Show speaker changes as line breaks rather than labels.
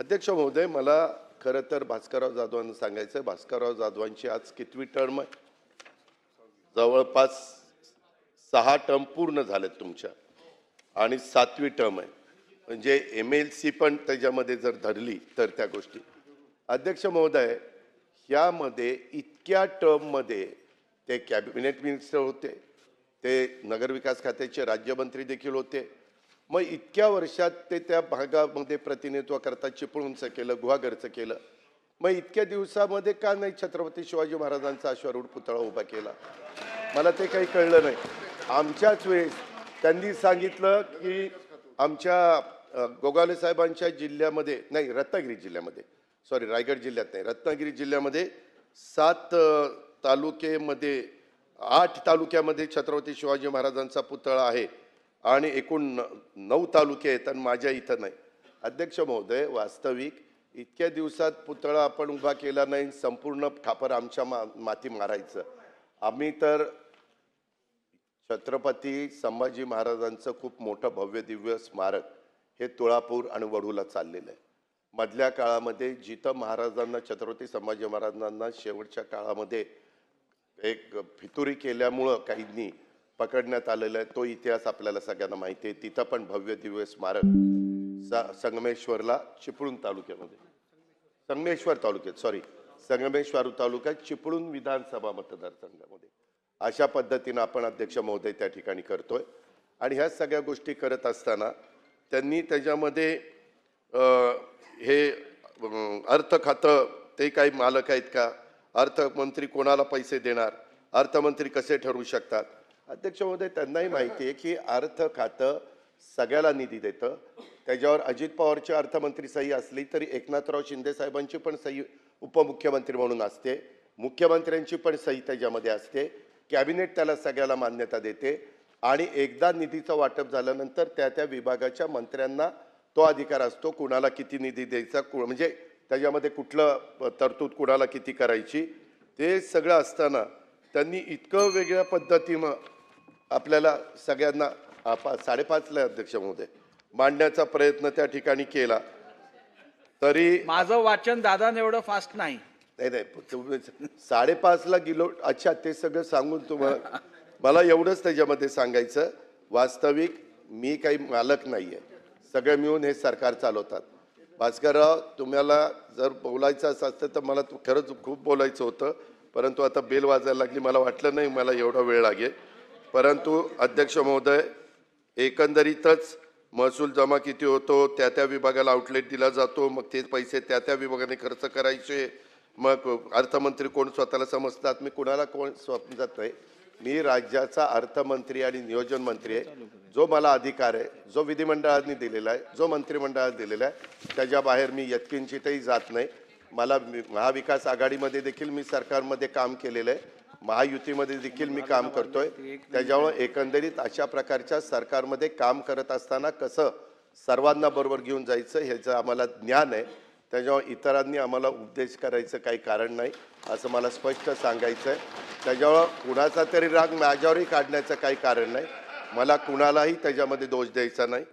अध्यक्ष महोदय मला खरं तर भास्करराव जाधवांना सांगायचं आहे. भास्करराव जाधवांची आज कितवी टर्म आहे? जवळपास सहा टर्म पूर्ण झालेत तुमच्या. आणि सातवी टर्म आहे. म्हणजे एम एल सी पण त्याच्यामध्ये जर धरली तर त्या गोष्टी. अध्यक्ष महोदय ह्यामध्ये इतक्या टर्ममध्ये ते कॅबिनेट मिनिस्टर होते. ते नगरविकास खात्याचे राज्यमंत्री देखील होते. मग इतक्या वर्षात ते त्या भागामध्ये प्रतिनिधित्व करता चिपळूणचं केलं गुहागरचं केलं. मग इतक्या दिवसामध्ये का नाही छत्रपती शिवाजी महाराजांचा अश्वारूढ पुतळा उभा केला? मला ते काही कळलं नाही. आमच्याच वेळेस त्यांनी सांगितलं की आमच्या अ, गोगावले साहेबांच्या जिल्ह्यामध्ये नाही रत्नागिरी जिल्ह्यामध्ये सॉरी रायगड जिल्ह्यात नाही रत्नागिरी जिल्ह्यामध्ये सात तालुकेमध्ये तालुक्यामध्ये आठ तालुक्यामध्ये छत्रपती शिवाजी महाराजांचा पुतळा आहे. आणि एकूण न- नऊ तालुके आहेत आणि माझ्या इथं नाही. अध्यक्ष महोदय वास्तविक इतक्या दिवसात पुतळा आपण उभा केला नाही संपूर्ण खापर आमच्या मा माती मारायचं. आम्ही तर छत्रपती संभाजी महाराजांचं खूप मोठं भव्य दिव्य स्मारक हे तुळापूर आणि वडूला चाललेलं आहे. मधल्या काळामध्ये जिथं महाराजांना छत्रपती संभाजी महाराजांना शेवटच्या काळामध्ये एक फितुरी केल्यामुळं काहींनी पकडण्यात आलेलं आहे. तो इतिहास आपल्याला सगळ्यांना माहिती आहे. तिथं पण भव्य दिव्य स्मारक स- संगमेश्वरला चिपळूण तालुक्यामध्ये. संगमेश्वर तालुक्यात सॉरी संगमेश्वर तालुक्यात चिपळूण विधानसभा मतदारसंघामध्ये. अशा पद्धतीनं आपण अध्यक्ष महोदय त्या ठिकाणी करतोय. आणि ह्या सगळ्या गोष्टी करत असताना त्यांनी त्याच्यामध्ये हे अर्थ खातं ते काही मालक आहेत का? अर्थमंत्री कोणाला पैसे देणार? अर्थमंत्री कसे ठरवू शकतात? अध्यक्ष महोदय त्यांनाही माहिती आहे की अर्थ खातं सगळ्याला निधी देतं. त्याच्यावर अजित पवारची अर्थमंत्री सही असली तरी एकनाथराव शिंदे साहेबांची पण सही उपमुख्यमंत्री म्हणून असते. मुख्यमंत्र्यांची पण सही त्याच्यामध्ये असते. कॅबिनेट त्याला सगळ्याला मान्यता देते. आणि एकदा निधीचं वाटप झाल्यानंतर त्या त्या विभागाच्या मंत्र्यांना तो अधिकार असतो कुणाला किती निधी द्यायचा कु- म्हणजे त्याच्यामध्ये कुठलं तरतूद कुणाला किती करायची ते सगळं असताना त्यांनी इतकं वेगळ्या पद्धतीनं आपल्याला सगळ्यांना आ, पा- साडेपाचला अध्यक्ष महोदय. मांडण्याचा प्रयत्न त्या ठिकाणी केला. तरी
माझं वाचन दादाने एवढं फास्ट नाही.
नाही नाही तुम्ही साडेपाचला गेलो. अच्छा ते सगळं सांगून तुम्हाला मला एवढंच त्याच्यामध्ये सांगायचं. वास्तविक मी काही मालक नाही आहे सगळे मिळून हे सरकार चालवतात. भास्करराव तुम्हाला जर बोलायचं असं असतं तर मला खरंच खूप बोलायचं होतं. परंतु आता बेल वाजायला लागली. मला वाटलं नाही मला एवढा वेळ लागेल. परंतु अध्यक्ष महोदय एकंदरीतच महसूल जमा किती होतो त्या त्या विभागाला आउटलेट दिला जातो मग ते पैसे त्या त्या विभागाने खर्च करायचे मग अर्थमंत्री कोण स्वतःला समजतात मी कुणाला कोण समजत नाही मी राज्याचा अर्थमंत्री आणि नियोजन मंत्री आहे. जो मला अधिकार आहे जो विधिमंडळाने दिलेला आहे जो मंत्रिमंडळाने दिलेला आहे त्याच्या बाहेर मी यत्किंचितही जात नाही. मला महाविकास आघाडीमध्ये देखील मी सरकारमध्ये काम केलेलं आहे. महायुतीमध्ये देखील मी काम करतोय. त्याच्यामुळे एकंदरीत अशा प्रकारच्या सरकारमध्ये काम करत असताना कसं सर्वांना बरोबर घेऊन जायचं ह्याचं आम्हाला ज्ञान आहे. त्याच्यामुळे इतरांनी आम्हाला उपदेश करायचं काही कारण नाही असं मला स्पष्ट सांगायचं आहे त्याच्यामुळं कुणाचा तरी राग माझ्यावरही काढण्याचं काही कारण नाही. मला कुणालाही त्याच्यामध्ये दोष द्यायचा नाही.